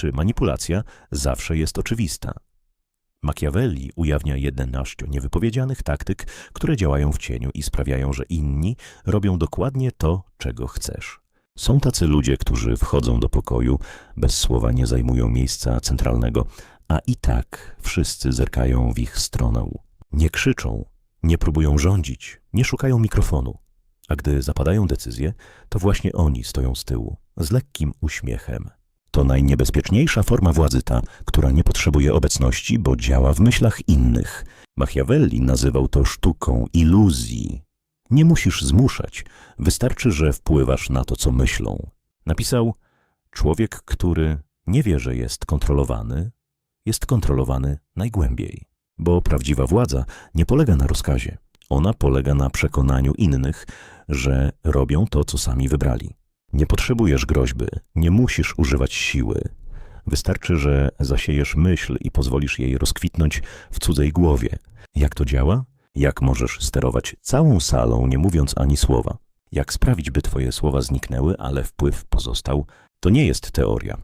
czy manipulacja zawsze jest oczywista. Machiavelli ujawnia 11 niewypowiedzianych taktyk, które działają w cieniu i sprawiają, że inni robią dokładnie to, czego chcesz. Są tacy ludzie, którzy wchodzą do pokoju, bez słowa nie zajmują miejsca centralnego, a i tak wszyscy zerkają w ich stronę. Nie krzyczą, nie próbują rządzić, nie szukają mikrofonu. A gdy zapadają decyzje, to właśnie oni stoją z tyłu, z lekkim uśmiechem. To najniebezpieczniejsza forma władzy ta, która nie potrzebuje obecności, bo działa w myślach innych. Machiavelli nazywał to sztuką iluzji. Nie musisz zmuszać, wystarczy, że wpływasz na to, co myślą. Napisał, człowiek, który nie wie, że jest kontrolowany, jest kontrolowany najgłębiej. Bo prawdziwa władza nie polega na rozkazie. Ona polega na przekonaniu innych, że robią to, co sami wybrali. Nie potrzebujesz groźby, nie musisz używać siły. Wystarczy, że zasiejesz myśl i pozwolisz jej rozkwitnąć w cudzej głowie. Jak to działa? Jak możesz sterować całą salą, nie mówiąc ani słowa? Jak sprawić, by twoje słowa zniknęły, ale wpływ pozostał? To nie jest teoria.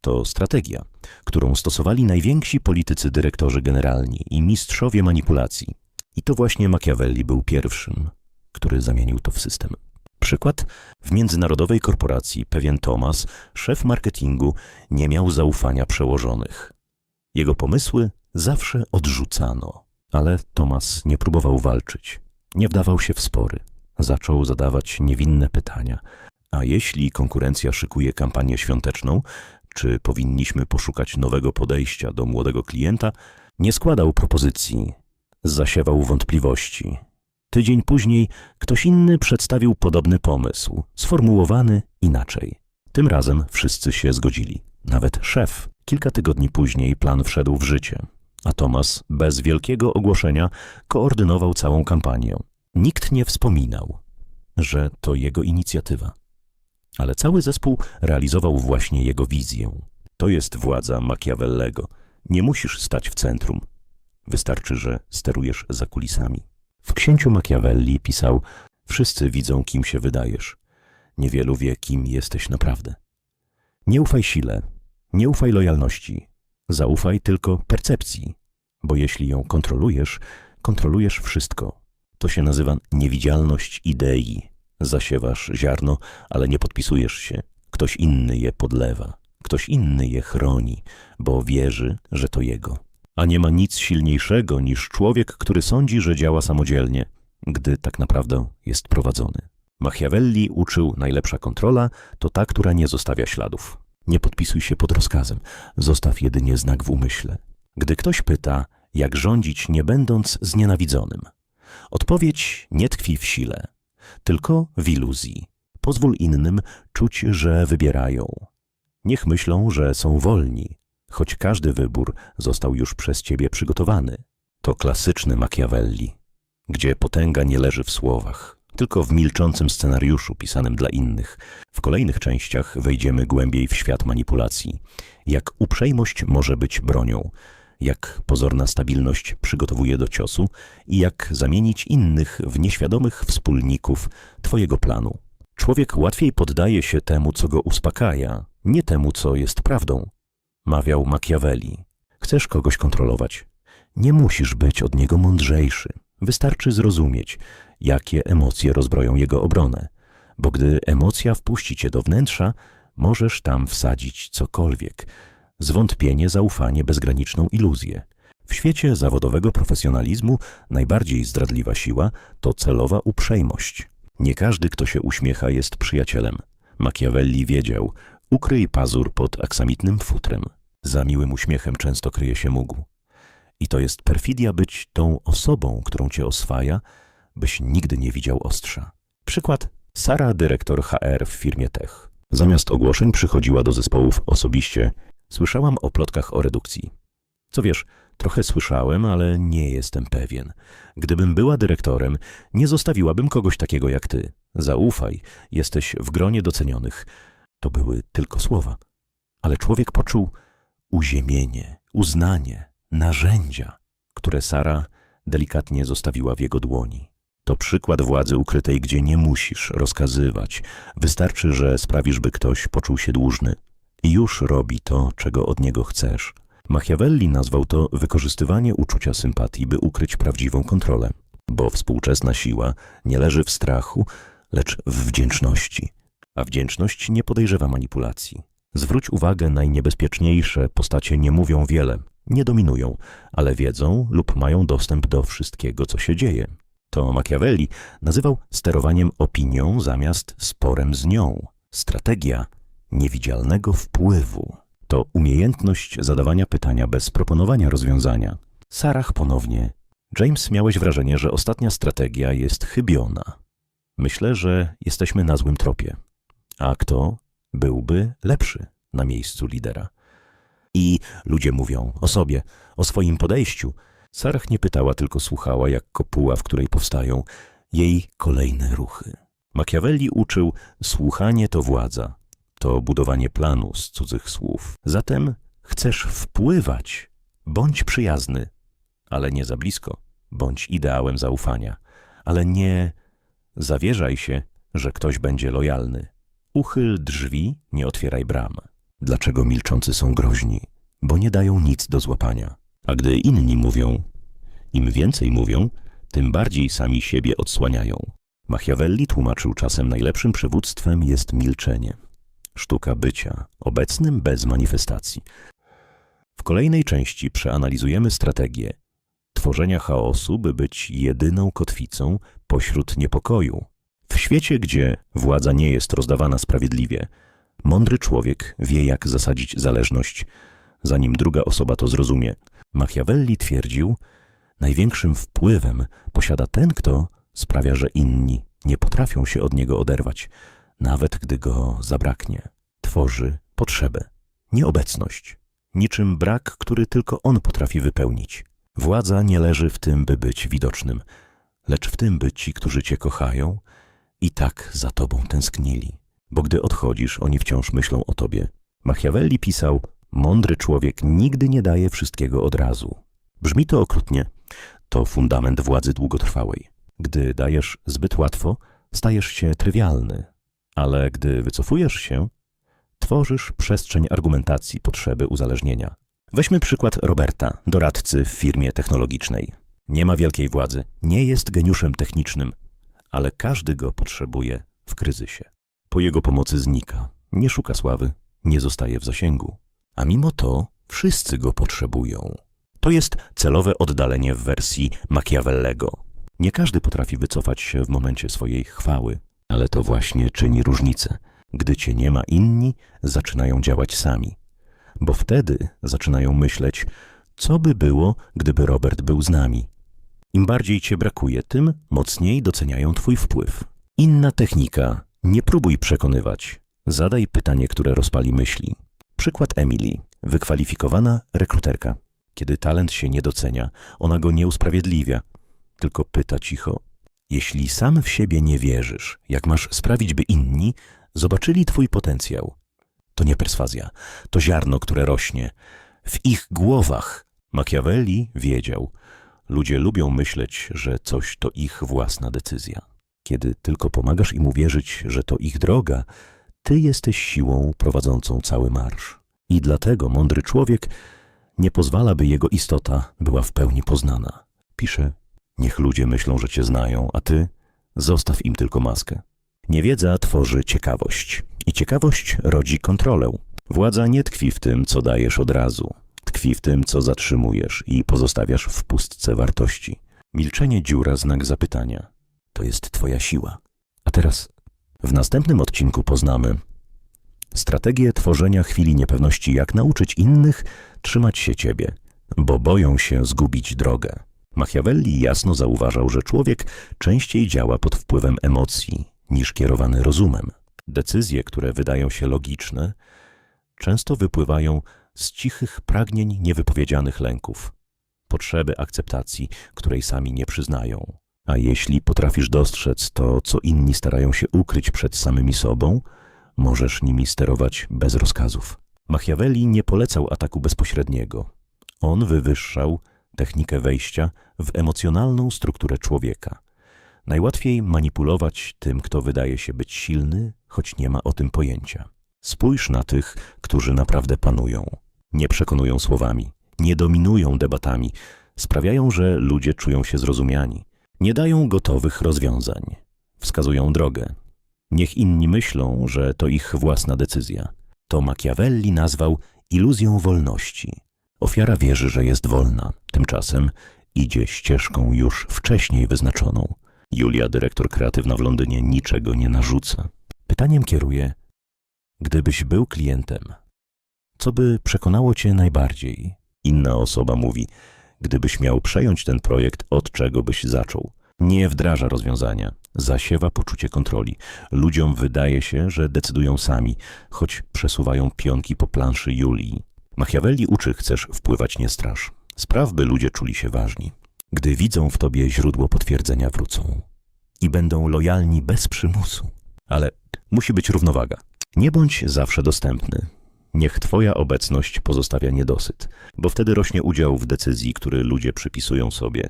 To strategia, którą stosowali najwięksi politycy dyrektorzy generalni i mistrzowie manipulacji. I to właśnie Machiavelli był pierwszym, który zamienił to w system. Przykład? W międzynarodowej korporacji pewien Thomas, szef marketingu, nie miał zaufania przełożonych. Jego pomysły zawsze odrzucano, ale Thomas nie próbował walczyć. Nie wdawał się w spory. Zaczął zadawać niewinne pytania. A jeśli konkurencja szykuje kampanię świąteczną, czy powinniśmy poszukać nowego podejścia do młodego klienta, nie składał propozycji, zasiewał wątpliwości. Tydzień później ktoś inny przedstawił podobny pomysł, sformułowany inaczej. Tym razem wszyscy się zgodzili. Nawet szef. Kilka tygodni później plan wszedł w życie, a Thomas bez wielkiego ogłoszenia koordynował całą kampanię. Nikt nie wspominał, że to jego inicjatywa. Ale cały zespół realizował właśnie jego wizję. To jest władza Machiavellego. Nie musisz stać w centrum. Wystarczy, że sterujesz za kulisami. W księciu Machiavelli pisał: Wszyscy widzą, kim się wydajesz. Niewielu wie, kim jesteś naprawdę. Nie ufaj sile, nie ufaj lojalności. Zaufaj tylko percepcji, bo jeśli ją kontrolujesz, kontrolujesz wszystko. To się nazywa niewidzialność idei. Zasiewasz ziarno, ale nie podpisujesz się. Ktoś inny je podlewa, ktoś inny je chroni, bo wierzy, że to jego. A nie ma nic silniejszego niż człowiek, który sądzi, że działa samodzielnie, gdy tak naprawdę jest prowadzony. Machiavelli uczył najlepsza kontrola to ta, która nie zostawia śladów. Nie podpisuj się pod rozkazem, zostaw jedynie znak w umyśle. Gdy ktoś pyta, jak rządzić nie będąc znienawidzonym, odpowiedź nie tkwi w sile, tylko w iluzji. Pozwól innym czuć, że wybierają. Niech myślą, że są wolni, choć każdy wybór został już przez ciebie przygotowany. To klasyczny Machiavelli, gdzie potęga nie leży w słowach, tylko w milczącym scenariuszu pisanym dla innych. W kolejnych częściach wejdziemy głębiej w świat manipulacji. Jak uprzejmość może być bronią, jak pozorna stabilność przygotowuje do ciosu i jak zamienić innych w nieświadomych wspólników Twojego planu. Człowiek łatwiej poddaje się temu, co go uspokaja, nie temu, co jest prawdą mawiał Machiavelli. Chcesz kogoś kontrolować? Nie musisz być od niego mądrzejszy. Wystarczy zrozumieć, jakie emocje rozbroją jego obronę, bo gdy emocja wpuści cię do wnętrza, możesz tam wsadzić cokolwiek. Zwątpienie, zaufanie, bezgraniczną iluzję. W świecie zawodowego profesjonalizmu najbardziej zdradliwa siła to celowa uprzejmość. Nie każdy, kto się uśmiecha, jest przyjacielem. Machiavelli wiedział, ukryj pazur pod aksamitnym futrem. Za miłym uśmiechem często kryje się mógł. I to jest perfidia być tą osobą, którą cię oswaja, byś nigdy nie widział ostrza. Przykład Sara, dyrektor HR w firmie Tech. Zamiast ogłoszeń przychodziła do zespołów osobiście. Słyszałam o plotkach o redukcji. Co wiesz, trochę słyszałem, ale nie jestem pewien. Gdybym była dyrektorem, nie zostawiłabym kogoś takiego jak ty. Zaufaj, jesteś w gronie docenionych. To były tylko słowa. Ale człowiek poczuł uziemienie, uznanie, narzędzia, które Sara delikatnie zostawiła w jego dłoni. To przykład władzy ukrytej, gdzie nie musisz rozkazywać. Wystarczy, że sprawisz, by ktoś poczuł się dłużny. i już robi to, czego od niego chcesz. Machiavelli nazwał to wykorzystywanie uczucia sympatii, by ukryć prawdziwą kontrolę. Bo współczesna siła nie leży w strachu, lecz w wdzięczności. A wdzięczność nie podejrzewa manipulacji. Zwróć uwagę, najniebezpieczniejsze postacie nie mówią wiele, nie dominują, ale wiedzą lub mają dostęp do wszystkiego, co się dzieje. To Machiavelli nazywał sterowaniem opinią zamiast sporem z nią. Strategia niewidzialnego wpływu to umiejętność zadawania pytania bez proponowania rozwiązania. Sarah ponownie. James, miałeś wrażenie, że ostatnia strategia jest chybiona. Myślę, że jesteśmy na złym tropie. A kto byłby lepszy na miejscu lidera? I ludzie mówią o sobie, o swoim podejściu. Sarah nie pytała, tylko słuchała, jak kopuła, w której powstają jej kolejne ruchy. Machiavelli uczył, słuchanie to władza, to budowanie planu z cudzych słów. Zatem chcesz wpływać, bądź przyjazny, ale nie za blisko, bądź ideałem zaufania, ale nie zawierzaj się, że ktoś będzie lojalny. Uchyl drzwi, nie otwieraj bram. Dlaczego milczący są groźni? Bo nie dają nic do złapania. A gdy inni mówią, im więcej mówią, tym bardziej sami siebie odsłaniają. Machiavelli tłumaczył czasem najlepszym przywództwem jest milczenie. Sztuka bycia, obecnym bez manifestacji. W kolejnej części przeanalizujemy strategię tworzenia chaosu, by być jedyną kotwicą pośród niepokoju. W świecie, gdzie władza nie jest rozdawana sprawiedliwie, mądry człowiek wie, jak zasadzić zależność, zanim druga osoba to zrozumie. Machiavelli twierdził, największym wpływem posiada ten, kto sprawia, że inni nie potrafią się od niego oderwać, nawet gdy go zabraknie. Tworzy potrzebę, nieobecność, niczym brak, który tylko on potrafi wypełnić. Władza nie leży w tym, by być widocznym, lecz w tym, by ci, którzy cię kochają, i tak za tobą tęsknili. Bo gdy odchodzisz, oni wciąż myślą o tobie. Machiavelli pisał, mądry człowiek nigdy nie daje wszystkiego od razu. Brzmi to okrutnie. To fundament władzy długotrwałej. Gdy dajesz zbyt łatwo, stajesz się trywialny, ale gdy wycofujesz się, tworzysz przestrzeń argumentacji potrzeby uzależnienia. Weźmy przykład Roberta, doradcy w firmie technologicznej. Nie ma wielkiej władzy, nie jest geniuszem technicznym, ale każdy go potrzebuje w kryzysie. Po jego pomocy znika, nie szuka sławy, nie zostaje w zasięgu. A mimo to wszyscy go potrzebują. To jest celowe oddalenie w wersji Machiavellego. Nie każdy potrafi wycofać się w momencie swojej chwały, ale to właśnie czyni różnicę. Gdy cię nie ma, inni zaczynają działać sami. Bo wtedy zaczynają myśleć, co by było, gdyby Robert był z nami. Im bardziej cię brakuje, tym mocniej doceniają twój wpływ. Inna technika. Nie próbuj przekonywać. Zadaj pytanie, które rozpali myśli. Przykład Emily, wykwalifikowana rekruterka. Kiedy talent się nie docenia, ona go nie usprawiedliwia, tylko pyta cicho. Jeśli sam w siebie nie wierzysz, jak masz sprawić, by inni zobaczyli twój potencjał? To nie perswazja, to ziarno, które rośnie. W ich głowach Machiavelli wiedział, ludzie lubią myśleć, że coś to ich własna decyzja. Kiedy tylko pomagasz im uwierzyć, że to ich droga, ty jesteś siłą prowadzącą cały marsz. I dlatego mądry człowiek nie pozwala, by jego istota była w pełni poznana. Pisze, niech ludzie myślą, że cię znają, a ty zostaw im tylko maskę. Niewiedza tworzy ciekawość i ciekawość rodzi kontrolę. Władza nie tkwi w tym, co dajesz od razu. Tkwi w tym, co zatrzymujesz i pozostawiasz w pustce wartości. Milczenie dziura znak zapytania. To jest twoja siła. A teraz w następnym odcinku poznamy strategię tworzenia chwili niepewności, jak nauczyć innych trzymać się ciebie, bo boją się zgubić drogę. Machiavelli jasno zauważał, że człowiek częściej działa pod wpływem emocji niż kierowany rozumem. Decyzje, które wydają się logiczne, często wypływają z cichych pragnień niewypowiedzianych lęków, potrzeby akceptacji, której sami nie przyznają. A jeśli potrafisz dostrzec to, co inni starają się ukryć przed samymi sobą, możesz nimi sterować bez rozkazów. Machiavelli nie polecał ataku bezpośredniego. On wywyższał technikę wejścia w emocjonalną strukturę człowieka. Najłatwiej manipulować tym, kto wydaje się być silny, choć nie ma o tym pojęcia. Spójrz na tych, którzy naprawdę panują. Nie przekonują słowami, nie dominują debatami, sprawiają, że ludzie czują się zrozumiani. Nie dają gotowych rozwiązań, wskazują drogę. Niech inni myślą, że to ich własna decyzja. To Machiavelli nazwał iluzją wolności. Ofiara wierzy, że jest wolna, tymczasem idzie ścieżką już wcześniej wyznaczoną. Julia, dyrektor kreatywna w Londynie, niczego nie narzuca. Pytaniem kieruje, gdybyś był klientem, co by przekonało cię najbardziej? Inna osoba mówi, gdybyś miał przejąć ten projekt, od czego byś zaczął? Nie wdraża rozwiązania, zasiewa poczucie kontroli. Ludziom wydaje się, że decydują sami, choć przesuwają pionki po planszy Julii. Machiavelli uczy, chcesz wpływać, nie straż. Spraw, by ludzie czuli się ważni. Gdy widzą w tobie źródło potwierdzenia, wrócą. I będą lojalni bez przymusu. Ale musi być równowaga. Nie bądź zawsze dostępny. Niech twoja obecność pozostawia niedosyt, bo wtedy rośnie udział w decyzji, który ludzie przypisują sobie.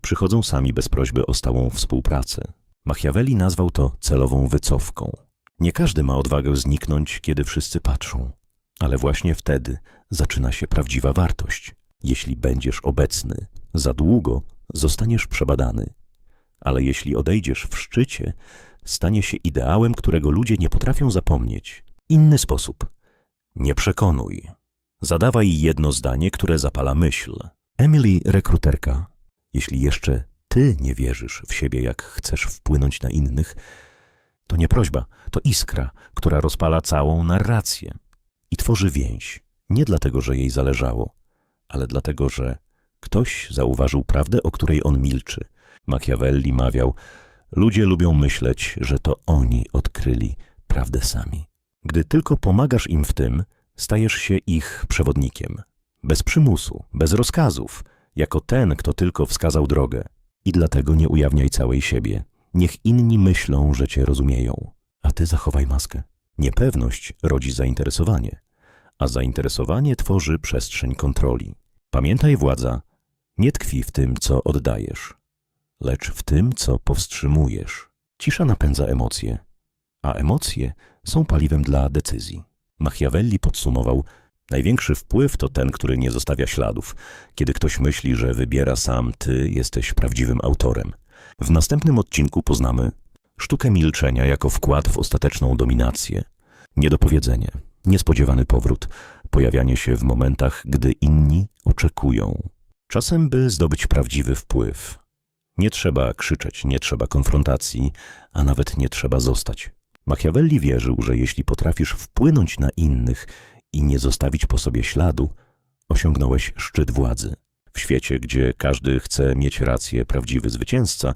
Przychodzą sami bez prośby o stałą współpracę. Machiavelli nazwał to celową wycofką. Nie każdy ma odwagę zniknąć, kiedy wszyscy patrzą, ale właśnie wtedy zaczyna się prawdziwa wartość. Jeśli będziesz obecny za długo, zostaniesz przebadany, ale jeśli odejdziesz w szczycie, stanie się ideałem, którego ludzie nie potrafią zapomnieć. Inny sposób. Nie przekonuj. Zadawaj jedno zdanie, które zapala myśl. Emily, rekruterka, jeśli jeszcze ty nie wierzysz w siebie, jak chcesz wpłynąć na innych, to nie prośba, to iskra, która rozpala całą narrację i tworzy więź. Nie dlatego, że jej zależało, ale dlatego, że ktoś zauważył prawdę, o której on milczy. Machiavelli mawiał, ludzie lubią myśleć, że to oni odkryli prawdę sami. Gdy tylko pomagasz im w tym, stajesz się ich przewodnikiem. Bez przymusu, bez rozkazów, jako ten, kto tylko wskazał drogę. I dlatego nie ujawniaj całej siebie. Niech inni myślą, że cię rozumieją, a ty zachowaj maskę. Niepewność rodzi zainteresowanie, a zainteresowanie tworzy przestrzeń kontroli. Pamiętaj, władza nie tkwi w tym, co oddajesz, lecz w tym, co powstrzymujesz. Cisza napędza emocje, a emocje są paliwem dla decyzji. Machiavelli podsumował, największy wpływ to ten, który nie zostawia śladów. Kiedy ktoś myśli, że wybiera sam, ty jesteś prawdziwym autorem. W następnym odcinku poznamy sztukę milczenia jako wkład w ostateczną dominację, niedopowiedzenie, niespodziewany powrót, pojawianie się w momentach, gdy inni oczekują. Czasem, by zdobyć prawdziwy wpływ, nie trzeba krzyczeć, nie trzeba konfrontacji, a nawet nie trzeba zostać. Machiavelli wierzył, że jeśli potrafisz wpłynąć na innych i nie zostawić po sobie śladu, osiągnąłeś szczyt władzy. W świecie, gdzie każdy chce mieć rację, prawdziwy zwycięzca,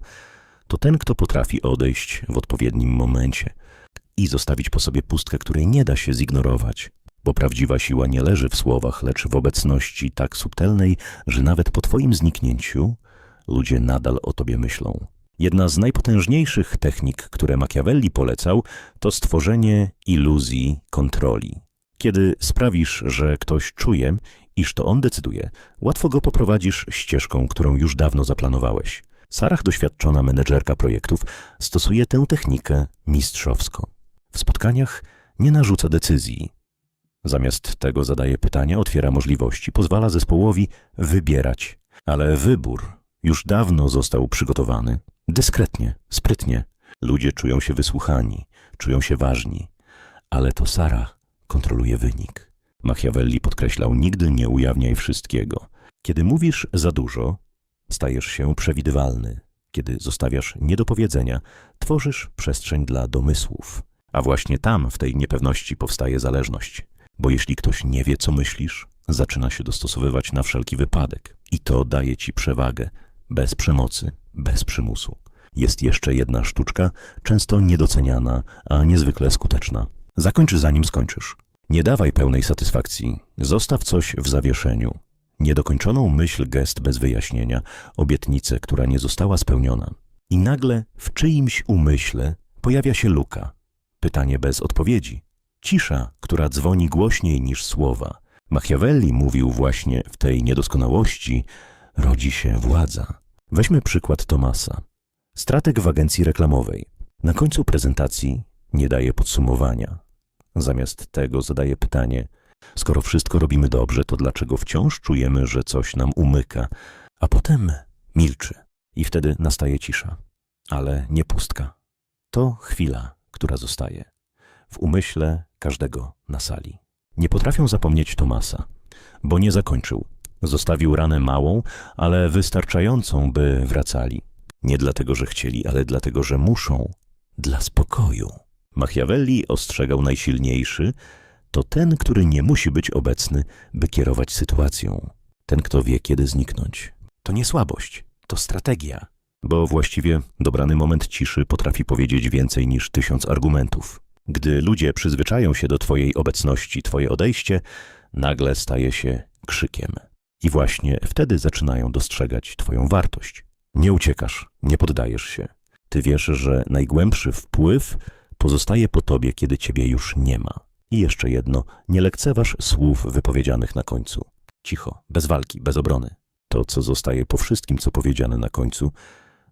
to ten, kto potrafi odejść w odpowiednim momencie i zostawić po sobie pustkę, której nie da się zignorować. Bo prawdziwa siła nie leży w słowach, lecz w obecności tak subtelnej, że nawet po Twoim zniknięciu ludzie nadal o Tobie myślą. Jedna z najpotężniejszych technik, które Machiavelli polecał, to stworzenie iluzji kontroli. Kiedy sprawisz, że ktoś czuje, iż to on decyduje, łatwo go poprowadzisz ścieżką, którą już dawno zaplanowałeś. Sarah, doświadczona menedżerka projektów, stosuje tę technikę mistrzowsko. W spotkaniach nie narzuca decyzji. Zamiast tego zadaje pytania, otwiera możliwości, pozwala zespołowi wybierać. Ale wybór już dawno został przygotowany. Dyskretnie, sprytnie. Ludzie czują się wysłuchani, czują się ważni. Ale to Sarah kontroluje wynik. Machiavelli podkreślał, nigdy nie ujawniaj wszystkiego. Kiedy mówisz za dużo, stajesz się przewidywalny. Kiedy zostawiasz niedopowiedzenia, tworzysz przestrzeń dla domysłów. A właśnie tam, w tej niepewności, powstaje zależność. Bo jeśli ktoś nie wie, co myślisz, zaczyna się dostosowywać na wszelki wypadek. I to daje ci przewagę, bez przemocy, bez przymusu. Jest jeszcze jedna sztuczka, często niedoceniana, a niezwykle skuteczna. Zakończ zanim skończysz. Nie dawaj pełnej satysfakcji. Zostaw coś w zawieszeniu. Niedokończoną myśl, gest bez wyjaśnienia, obietnicę, która nie została spełniona. I nagle w czyimś umyśle pojawia się luka. Pytanie bez odpowiedzi. Cisza, która dzwoni głośniej niż słowa. Machiavelli mówił właśnie w tej niedoskonałości rodzi się władza. Weźmy przykład Tomasa. Strateg w agencji reklamowej. Na końcu prezentacji nie daje podsumowania. Zamiast tego zadaje pytanie: Skoro wszystko robimy dobrze, to dlaczego wciąż czujemy, że coś nam umyka? A potem milczy. I wtedy nastaje cisza. Ale nie pustka. To chwila, która zostaje w umyśle każdego na sali. Nie potrafią zapomnieć Tomasa, bo nie zakończył. Zostawił ranę małą, ale wystarczającą, by wracali. Nie dlatego, że chcieli, ale dlatego, że muszą. Dla spokoju. Machiavelli ostrzegał najsilniejszy, to ten, który nie musi być obecny, by kierować sytuacją. Ten, kto wie, kiedy zniknąć. To nie słabość, to strategia. Bo właściwie dobrany moment ciszy potrafi powiedzieć więcej niż tysiąc argumentów. Gdy ludzie przyzwyczają się do Twojej obecności, Twoje odejście nagle staje się krzykiem. I właśnie wtedy zaczynają dostrzegać Twoją wartość. Nie uciekasz, nie poddajesz się. Ty wiesz, że najgłębszy wpływ pozostaje po Tobie, kiedy Ciebie już nie ma. I jeszcze jedno, nie lekceważ słów wypowiedzianych na końcu. Cicho, bez walki, bez obrony. To, co zostaje po wszystkim, co powiedziane na końcu,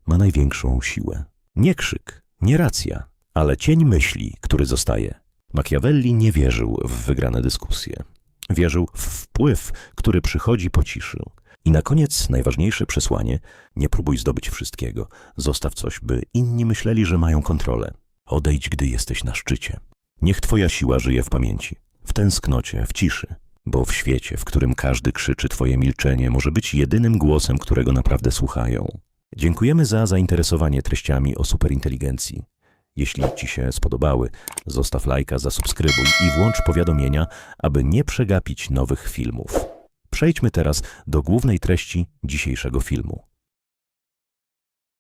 ma największą siłę. Nie krzyk, nie racja, ale cień myśli, który zostaje. Machiavelli nie wierzył w wygrane dyskusje. Wierzył w wpływ, który przychodzi po ciszy. I na koniec najważniejsze przesłanie: nie próbuj zdobyć wszystkiego. Zostaw coś, by inni myśleli, że mają kontrolę. Odejdź, gdy jesteś na szczycie. Niech Twoja siła żyje w pamięci, w tęsknocie, w ciszy, bo w świecie, w którym każdy krzyczy, Twoje milczenie może być jedynym głosem, którego naprawdę słuchają. Dziękujemy za zainteresowanie treściami o superinteligencji. Jeśli Ci się spodobały, zostaw lajka, zasubskrybuj i włącz powiadomienia, aby nie przegapić nowych filmów. Przejdźmy teraz do głównej treści dzisiejszego filmu.